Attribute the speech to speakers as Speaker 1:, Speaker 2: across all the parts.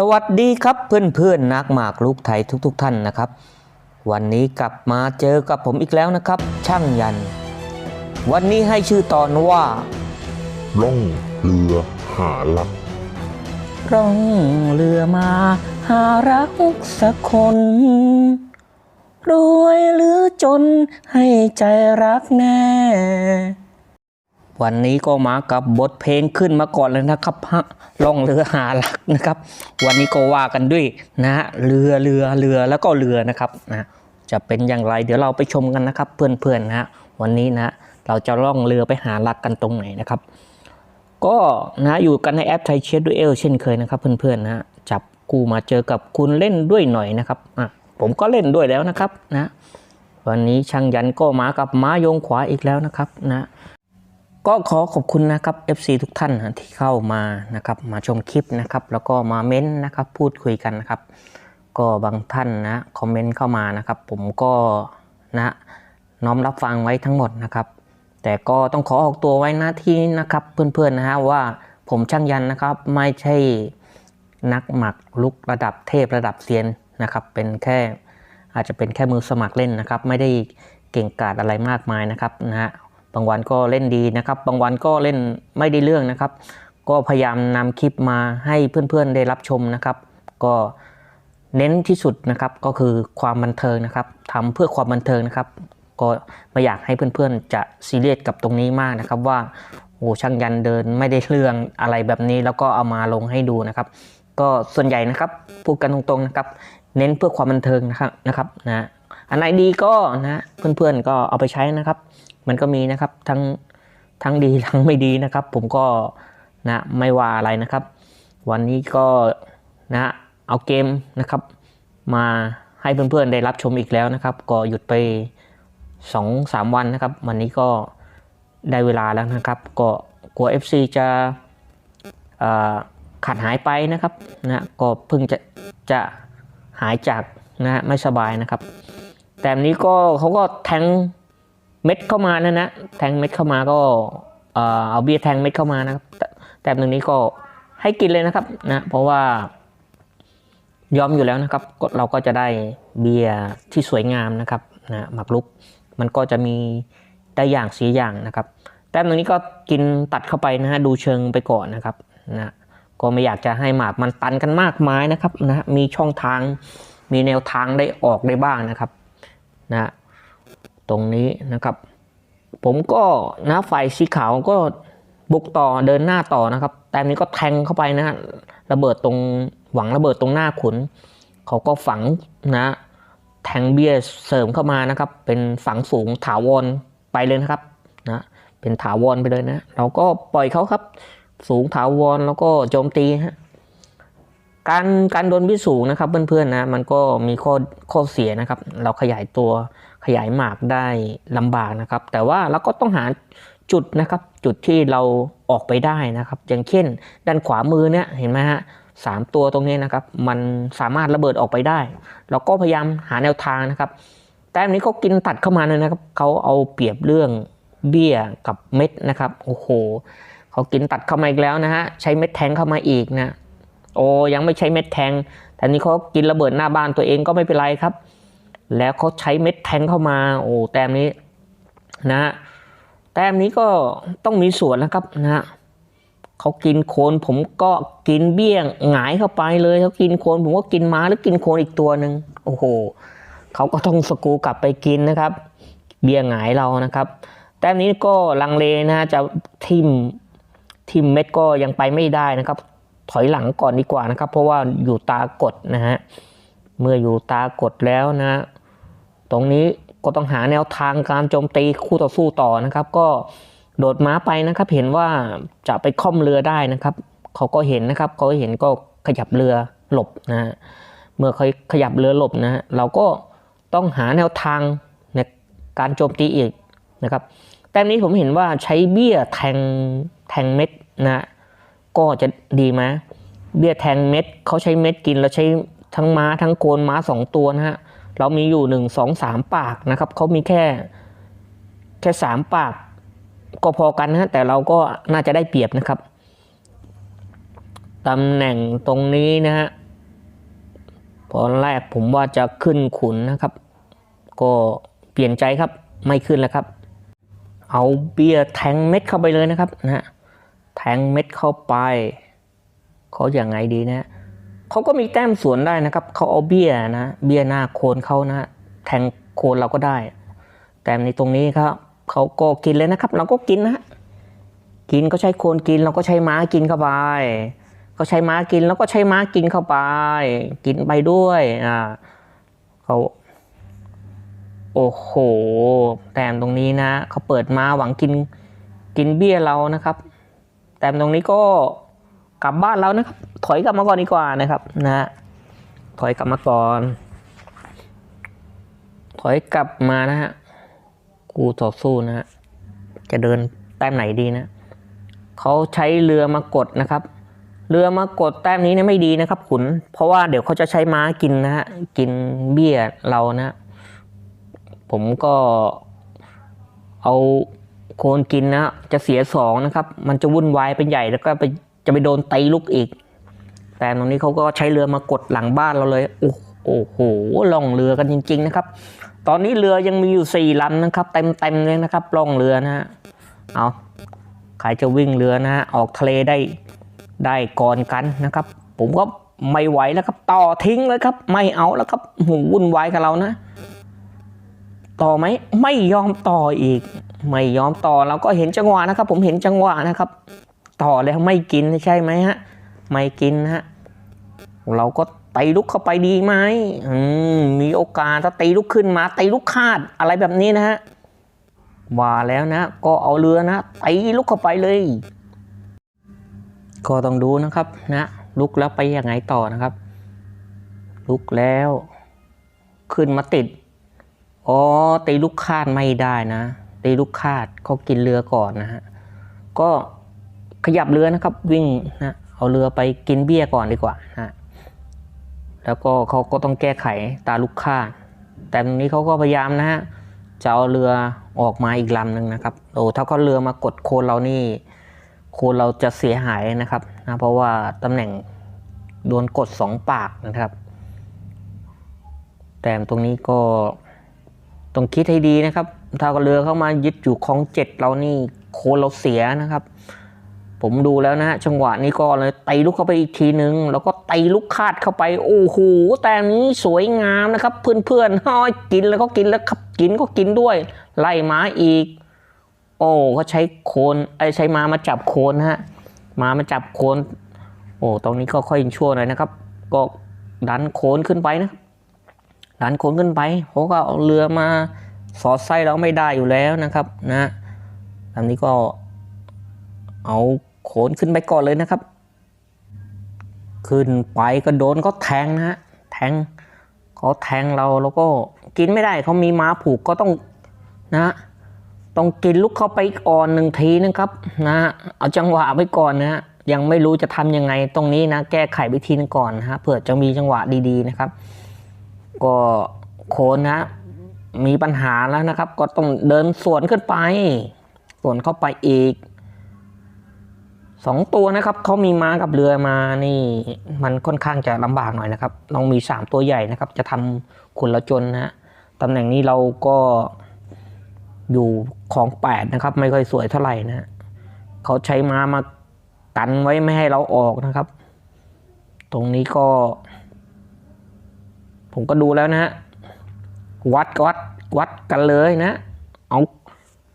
Speaker 1: สวัสดีครับเพื่อนๆนักหมากลูกไทยทุกๆทท่านนะครับ วันนี้กลับมาเจอกับผมอีกแล้วนะครับ ช่างยัน วันนี้ให้ชื่อตอนว่า
Speaker 2: ล่องเรือหาลัก
Speaker 1: ร่องเรือมาหารักสักคน รวยหรือจนให้ใจรักแน่ วันนี้ก็มากับบทเพลงขึ้นมาก่อนเลยนะครับฮะล่องเรือหารักนะครับ วันนี้ก็ว่ากันด้วยนะฮะเรือเรือเรือแล้วก็เรือนะครับนะจะเป็นอย่างไรเดี๋ยวเราไปชมกันนะครับ เพื่อนๆนะฮะวันนี้นะเราจะล่องเรือไปหารักกันตรงไหนนะครับ ก็นะอยู่กันในแอปไทยเชดดูเอลเช่นเคยนะครับ เพื่อนๆนะฮะจับกูมาเจอกับคุณเล่นด้วยหน่อยนะครับอะผมก็เล่นด้วยแล้วนะครับนะวันนี้ช่างยันก็มากับม้าโยงขวาอีกแล้วนะครับนะ ก็ขอขอบคุณนะครับ FC ทุกท่านนะที่เข้ามานะครับมาชมคลิปนะครับ แล้วก็มาเม้นต์นะครับพูดคุยกันนะครับ ก็บางท่านนะคอมเมนต์เข้ามานะครับ ผมก็นะน้อมรับฟังไว้ทั้งหมดนะครับ แต่ก็ต้องขอออกตัวไว้หน้าที่นี้นะครับ เพื่อนๆนะฮะว่าผมช่างยันนะครับ ไม่ใช่นักหมักลุกระดับเทพระดับเซียนนะครับ เป็นแค่อาจจะเป็นแค่มือสมัครเล่นนะครับ ไม่ได้เก่งกาจอะไรมากมายนะครับนะฮะ บางวันก็เล่นดีนะครับ บางวันก็เล่นไม่ได้เรื่องนะครับ ก็พยายามนำคลิปมาให้เพื่อนๆได้รับชมนะครับ ก็เน้นที่สุดนะครับก็คือความบันเทิงนะครับทำเพื่อความบันเทิงนะครับ ก็ไม่อยากให้เพื่อนๆจะซีเรียสกับตรงนี้มากนะครับ ว่าโอ้ช่างยันเดินไม่ได้เรื่องอะไรแบบนี้ แล้วก็เอามาลงให้ดูนะครับ ก็ส่วนใหญ่นะครับพูดกันตรงๆนะครับ เน้นเพื่อความบันเทิงนะครับนะครับนะอันไหนดีก็นะเพื่อนๆก็เอาไปใช้นะครับ มันก็มีนะครับทั้งทั้งดีทั้งไม่ดีนะครับ ผมก็นะไม่ว่าอะไรนะครับ วันนี้ก็นะเอาเกมนะครับ มาให้เพื่อนๆได้รับชมอีกแล้วนะครับ ก็หยุดไป2อสามวันนะครับ วันนี้ก็ได้เวลาแล้วนะครับ ก็กลัว FC จะขาดหายไปนะครับนะก็เพิ่งจะจะหายจากนะไม่สบายนะครับ แต่นี้ก็เขาก็แทง เม็ดเข้ามานะนะแทงเม็ดเข้ามาก็เอาเบียร์แทงเม็ดเข้ามานะครับแต่แต่หนึ่งนี้ก็ให้กินเลยนะครับนะเพราะว่ายอมอยู่แล้วนะครับเราก็จะได้เบียร์ที่สวยงามนะครับนะหมักลุกมันก็จะมีได้อย่างสีอย่างนะครับแต้มตรงนี้ก็กินตัดเข้าไปนะฮะดูเชิงไปก่อนนะครับนะก็ไม่อยากจะให้หมากมันตันกันมากมายนะครับนะมีช่องทางมีแนวทางได้ออกได้บ้างนะครับนะ ตรงนี้นะครับ ผมก็นะฝ่ายสีขาวก็บุกต่อเดินหน้าต่อนะครับ แต่นี้ก็แทงเข้าไปนะระเบิดตรงหวังระเบิดตรงหน้าขุน เขาก็ฝังนะ แทงเบียร์เสริมเข้ามานะครับ เป็นฝังสูงถาวรไปเลยนะครับนะเป็นถาวรไปเลยนะ เราก็ปล่อยเขาครับ สูงถาวรแล้วก็โจมตีฮะ การการโดนบิสูงนะครับเพื่อนๆนะมันก็มีข้อข้อเสียนะครับ เราขยายตัวขยายหมากได้ลำบากนะครับ แต่ว่าเราก็ต้องหาจุดนะครับจุดที่เราออกไปได้นะครับ อย่างเช่น ด้านขวามือเนี่ยเห็นไหมฮะสามตัวตรงนี้นะครับ มันสามารถระเบิดออกไปได้ เราก็พยายามหาแนวทางนะครับ แต่อันนี้เขากินตัดเข้ามาเลยนะครับเขาเอาเปรียบเรื่องเบี้ยกับเม็ดนะครับโอ้โหเขากินตัดเข้ามาอีกแล้วนะฮะใช้เม็ดแทงเข้ามาอีกนะ โอ้ยังไม่ใช้เม็ดแทงแต่นี้เขากินระเบิดหน้าบ้านตัวเองก็ไม่เป็นไรครับ แล้วเขาใช้เม็ดแทงเข้ามาโอ้แต้มนี้นะแต้มนี้ก็ต้องมีส่วนนะครับนะเขากินโคนผมก็กินเบี้ยงหงายเข้าไปเลยเขากินโคนผมก็กินม้าหรือกินโคนอีกตัวหนึ่งโอ้โหเขาก็ต้องสกูกลับไปกินนะครับ เบี้ยงหงายเรานะครับ แต้มนี้ก็ลังเลนะจะทิมทิมเม็ดก็ยังไปไม่ได้นะครับ ถอยหลังก่อนดีกว่านะครับ เพราะว่าอยู่ตากดนะฮะเมื่ออยู่ตากดแล้วนะตรงนี้ก็ต้องหาแนวทางการโจมตีคู่ต่อสู้ต่อนะครับ ก็โดดม้าไปนะครับเห็นว่าจะไปค่อมเรือได้นะครับเขาก็เห็นนะครับเขาเห็นก็ขยับเรือหลบนะเมื่อเขาขยับเรือหลบนะฮะเราก็ต้องหาแนวทางในการโจมตีอีกนะครับแต่นี้ผมเห็นว่าใช้เบี้ยแทงแทงเม็ดนะ ก็จะดีไหมเบี้ยแทงเม็ดเขาใช้เม็ดกินแล้วใช้ทั้งม้าทั้งโกนม้าสองตัวนะฮะเรามีอยู่หนึ่งสองสามปากนะครับเขามีแค่แค่สามปากก็พอกันนะแต่เราก็น่าจะได้เปรียบนะครับตำแหน่งตรงนี้นะฮะตอนแรกผมว่าจะขึ้นขุนนะครับ ก็เปลี่ยนใจครับไม่ขึ้นแล้วครับ เอาเบียร์แทงเม็ดเข้าไปเลยนะครับนะฮะ แทงเม็ดเข้าไป เขาอย่างไงดีนะเขาก็มีแต้มสวนได้นะครับ เขาเอาเบี้ยนะ เบี้ยหน้าโคนเขานะ แทงโคนเราก็ได้ แต่ในตรงนี้ครับเขาก็กินเลยนะครับ เราก็กินนะกินก็ใช้โคนกิน เราก็ใช้ม้ากินเข้าไป ก็ใช้ม้ากินแล้วก็ใช้ม้ากินเข้าไป กินไปด้วยอ่าเขาโอ้โห แต้มตรงนี้นะเขาเปิดมาหวังกินกินเบี้ยเรานะครับ ต้มตรงนี้ก็กลับบ้านเรานะครับ ถอยกลับมาก่อนดีกว่านะครับนะถอยกลับมาก่อน ถอยกลับมานะฮะกูต่อสู้นะฮะจะเดินแต้มไหนดีนะเขาใช้เรือมากดนะครับ เรือมากดแต้มนี้เนี่ยไม่ดีนะครับ ขุน เพราะว่าเดี๋ยวเขาจะใช้ม้ากินนะฮะกินเบี้ยเรานะ ผมก็เอา โคนกินนะจะเสียสองนะครับ มันจะวุ่นวายเป็นใหญ่แล้วก็ไปจะไปโดนตีลูกอีก แต่ตรงนี้เขาก็ใช้เรือมากดหลังบ้านเราเลยโอ้โอ้โหล่องเรือกันจริง ๆ นะครับ ตอนนี้เรือยังมีอยู่สี่ลำนะครับ เต็มๆเลยนะครับล่องเรือนะฮะเอาใครจะวิ่งเรือนะฮะออกทะเลได้ได้ก่อนกันนะครับ ผมก็ไม่ไหวแล้วครับ ต่อทิ้งเลยครับ ไม่เอาแล้วครับหูวุ่นวายกับเรานะ ต่อไหมไม่ยอมต่ออีก ไม่ยอมต่อเราก็เห็นจังหวะนะครับ ผมเห็นจังหวะนะครับ ต่อแล้วไม่กินใช่ไหมฮะไม่กินนะฮะเราก็ตีลุกเข้าไปดีไหมมมีโอกาสถ้าตีลุกขึ้นมาตีลุกคาดอะไรแบบนี้นะฮะว่าแล้วนะ ก็เอาเรือนะตีลุกเข้าไปเลย ก็ต้องดูนะครับนะลุกแล้วไปยังไงต่อนะครับ ลุกแล้ว ขึ้นมาติดอ๋อตีลูกคาดไม่ได้นะ ตีลูกคาดเขากินเรือก่อนนะฮะก็ขยับเรือนะครับวิ่งนะเอาเรือไปกินเบี้ยก่อนดีกว่านะแล้วก็เขาก็ต้องแก้ไขตาลูกคาดแต่ตรงนี้เขาก็พยายามนะฮะจะเอาเรือออกมาอีกลำหนึ่งนะครับโอ้ถ้าเขาเรือมากดโคนเรานี่โคนเราจะเสียหายนะครับนะเพราะว่าตำแหน่งโดนกดสองปากนะครับ แต่ตรงนี้ก็ต้องคิดให้ดีนะครับ ถ้าเรือเข้ามายึดอยู่คลองเจ็ดเรานี่โคนเราเสียนะครับ ผมดูแล้วนะฮะจังหวะนี้ก็เลยตีลูกเข้าไปอีกทีนึง แล้วก็ตีลูกคาดเข้าไป โอ้โหแต่นี้สวยงามนะครับ เพื่อนๆฮ้อยกินแล้วก็กินแล้วครับกินก็กินด้วย ไล่ม้าอีก โอ้เขาใช้โคนไอ้ใช้ม้ามาจับโคนฮะม้ามาจับโคน โอ้ตรงนี้ก็ค่อยชั่วหน่อยนะครับ ก็ดันโคนขึ้นไปนะดันโคนขึ้นไปเขาก็เอาเรือมา สอดไส้เราไม่ได้อยู่แล้วนะครับนะอันนี้ก็เอาโขนขึ้นไปก่อนเลยนะครับ ขึ้นไปก็โดนเขาแทงนะฮะแทงเขาแทงเราแล้วก็กินไม่ได้เขามีม้าผูกก็ต้องนะ ต้องกินลุกเข้าไปอ่อนหนึ่งทีนะครับนะเอาจังหวะไว้ก่อนนะยังไม่รู้จะทำยังไงตรงนี้นะ แก้ไขวิธีนึงก่อนนะฮะเผื่อจะมีจังหวะดีๆนะครับ ก็โคนนะ มีปัญหาแล้วนะครับ ก็ต้องเดินสวนขึ้นไป สวนเข้าไปอีกสองตัวนะครับเขามีม้ากับเรือมานี่ มันค่อนข้างจะลำบากหน่อยนะครับต้องมีสามตัวใหญ่นะครับ จะทำขุนละจนนะฮะตำแหน่งนี้เราก็อยู่ของแปดนะครับ ไม่ค่อยสวยเท่าไหร่นะฮะเขาใช้ม้ามากันไว้ไม่ให้เราออกนะครับ ตรงนี้ก็ ผมก็ดูแล้วนะฮะ วัดวัดวัดกันเลยนะ เอา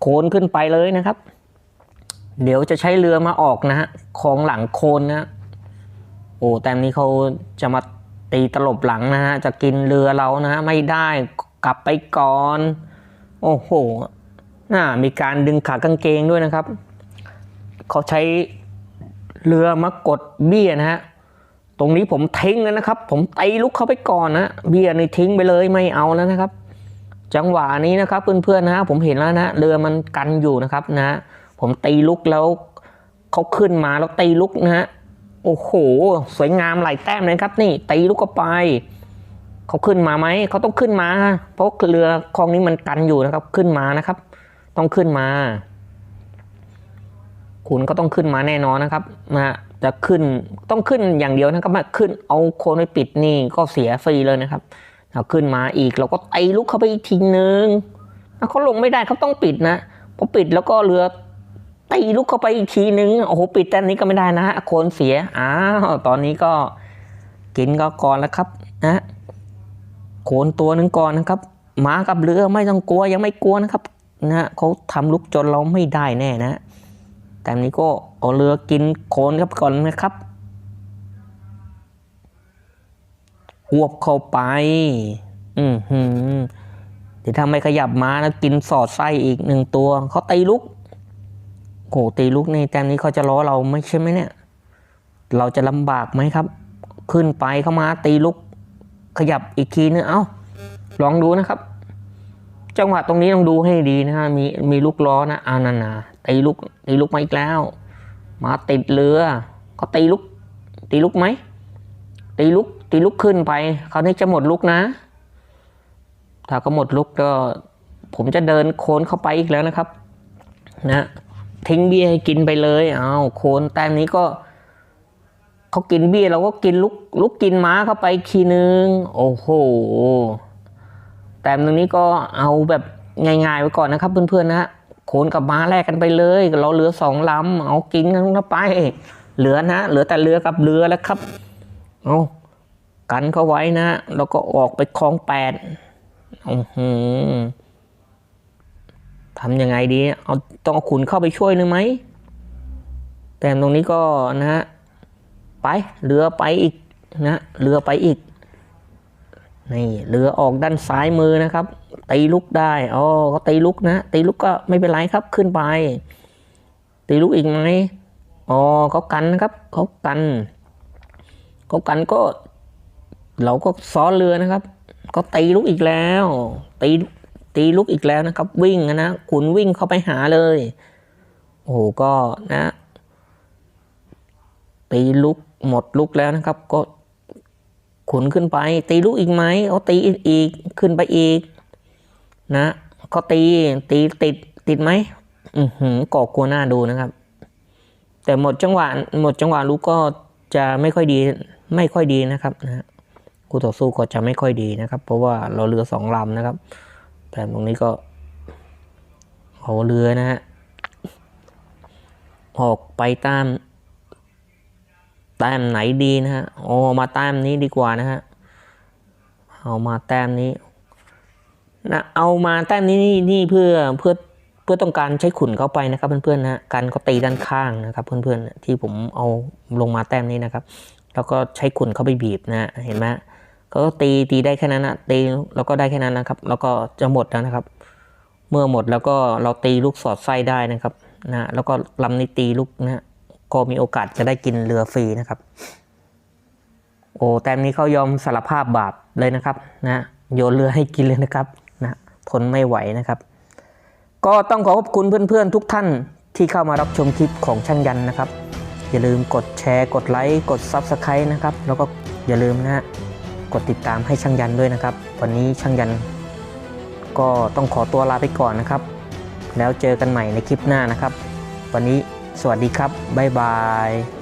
Speaker 1: โคนขึ้นไปเลยนะครับ เดี๋ยวจะใช้เรือมาออกนะฮะของหลังโคนนะโอ้แต่นี้เขาจะมาตีตลบหลังนะฮะจะกินเรือเรานะฮะไม่ได้กลับไปก่อน โอ้โหน่ามีการดึงขากางเกงด้วยนะครับ เขาใช้เรือมากดเบี้ยนะฮะตรงนี้ผมทิ้งแล้วนะครับ ผมตีลุกเข้าไปก่อนนะเบี้ยนี่ทิ้งไปเลยไม่เอาแล้วนะครับ จังหวะนี้นะครับเพื่อนๆนะฮะผมเห็นแล้วนะเรือมันกันอยู่นะครับนะ ผมตีลุกแล้วเขาขึ้นมาแล้วตีลุกนะฮะโอ้โห สวยงามหลายแต้มเลยครับ นี่ตีลุกเข้าไปเขาขึ้นมาไหมเขาต้องขึ้นมา เพราะเรือคลองนี้มันกันอยู่นะครับขึ้นมานะครับ ต้องขึ้นมา คุณก็ต้องขึ้นมาแน่นอนนะครับนะจะขึ้นต้องขึ้นอย่างเดียวนะครับมาขึ้นเอาโคนไปปิดนี่ก็เสียฟรีเลยนะครับ เอาขึ้นมาอีกเราก็ไตลุกเข้าไปอีกทีนึงถ้าเขาลงไม่ได้เขาต้องปิดนะพอปิดแล้วก็เรือตีลุกเข้าไปอีกทีนึงโอ้โหปิดแต่นี้ก็ไม่ได้นะฮะโคนเสียอ้าวตอนนี้ก็กินก็ก่อนแล้วครับนะโคนตัวหนึ่งก่อนนะครับหมากับเรือไม่ต้องกลัวยังไม่กลัวนะครับนะเขาทำลุกจนเราไม่ได้แน่นะแต่นนี้ก็เอาเรือกินโคลนครับก่อนนะครับ หวบเข้าไป อือหือเดี๋ยวถ้าไม่ขยับม้านะกินสอดไส้อีกหนึ่งตัว เขาตีลุกโหตีลุกในแต้มนี้เขาจะล้อเราไม่ใช่ไหมเนี่ย เราจะลำบากไหมครับ ขึ้นไปเข้ามาตีลุก ขยับอีกทีนึงเอ้าลองดูนะครับ จังหวะตรงนี้ต้องดูให้ดีนะฮะมีมีลูกล้อนะอานานาตีลูกตีลูกมาอีกแล้ว มาติดเรือ ก็ตีลูกตีลูกไหมตีลูก ตีลูกขึ้นไปคราวนี้จะหมดลูกนะ ถ้าก็หมดลูกก็ ผมจะเดินโคนเข้าไปอีกแล้วนะครับ นะทิ้งเบี้ยให้กินไปเลยเอาโคนแต้มนี้ก็เขากินเบี้ยเราก็กินลูกลูกกินม้าเข้าไปอีกทีนึง โอ้โหแต้มตรงนี้ก็เอาแบบง่ายๆไว้ก่อนนะครับ เพื่อนๆนะฮะโขนกับม้าแลกกันไปเลย เราเหลือสองลำเอากินกันเข้าไป เหลือนะเหลือแต่เรือกับเรือแล้วครับ เอา กันเขาไว้นะ แล้วก็ออกไปคลองแปดอือหือทำยังไงดีเอาต้องเอาขุนเข้าไปช่วยหรือไหมแต่ตรงนี้ก็นะฮะไปเรือไปอีกนะเรือไปอีกนี่เรือออกด้านซ้ายมือนะครับตีลุกได้อ๋อเขาตีลุกนะตีลุกก็ไม่เป็นไรครับขึ้นไปตีลุกอีกไหมอ๋อเขากันนะครับเขากันเขากันก็ เราก็ซ้อนเรือนะครับ ก็ตีลุกอีกแล้ว ตีตีลุกอีกแล้วนะครับ วิ่งนะขุนวิ่งเข้าไปหาเลย โอ้โหก็นะตีลุกหมดลุกแล้วนะครับ ก็ขุนขึ้นไป ตีลูกอีกไหมเอาตีอีกขึ้นไปอีก นะเขาตีตีติดติดไหมอือหือก่อกลัวหน้าดูนะครับ แต่หมดจังหวะหมดจังหวะลูกก็จะไม่ค่อยดี ไม่ค่อยดีนะครับนะ คู่ต่อสู้ก็จะไม่ค่อยดีนะครับ เพราะว่าเราเรือสองลำนะครับ แต่ตรงนี้ก็เอาเรือนะฮะออกไปตามแต้มไหนดีนะฮะโอ้มาแต้มนี้ดีกว่านะฮะเอามาแต้มนี้นะเอามาแต้มนี้นี่นี่เพื่อเพื่อเพื่อต้องการใช้ขุนเข้าไปนะครับเพื่อนๆนะฮะกันก็ตีด้านข้างนะครับ เพื่อนๆที่ผมเอาลงมาแต้มนี้นะครับ แล้วก็ใช้ขุนเข้าไปบีบนะฮะเห็นไหม ก็ตีตีได้แค่นั้นนะตีแล้วก็ได้แค่นั้นนะครับ แล้วก็จะหมดแล้วนะครับ เมื่อหมดแล้วก็เราตีลูกสอดไส้ได้นะครับนะแล้วก็ลำนี้ตีลูกนะฮะก็มีโอกาสจะได้กินเรือฟรีนะครับ โอ้แต้มนี้เขายอมสารภาพบาปเลยนะครับนะโยนเรือให้กินเลยนะครับนะทนไม่ไหวนะครับ ก็ต้องขอขอบคุณเพื่อนๆทุกท่านที่เข้ามารับชมคลิปของช่างยันนะครับ อย่าลืมกดแชร์ กดไลค์ กด Subscribe นะครับ แล้วก็อย่าลืมนะฮะ กดติดตามให้ช่างยันด้วยนะครับ วันนี้ช่างยัน ก็ต้องขอตัวลาไปก่อนนะครับ แล้วเจอกันใหม่ในคลิปหน้านะครับ วันนี้สวัสดีครับบ๊ายบาย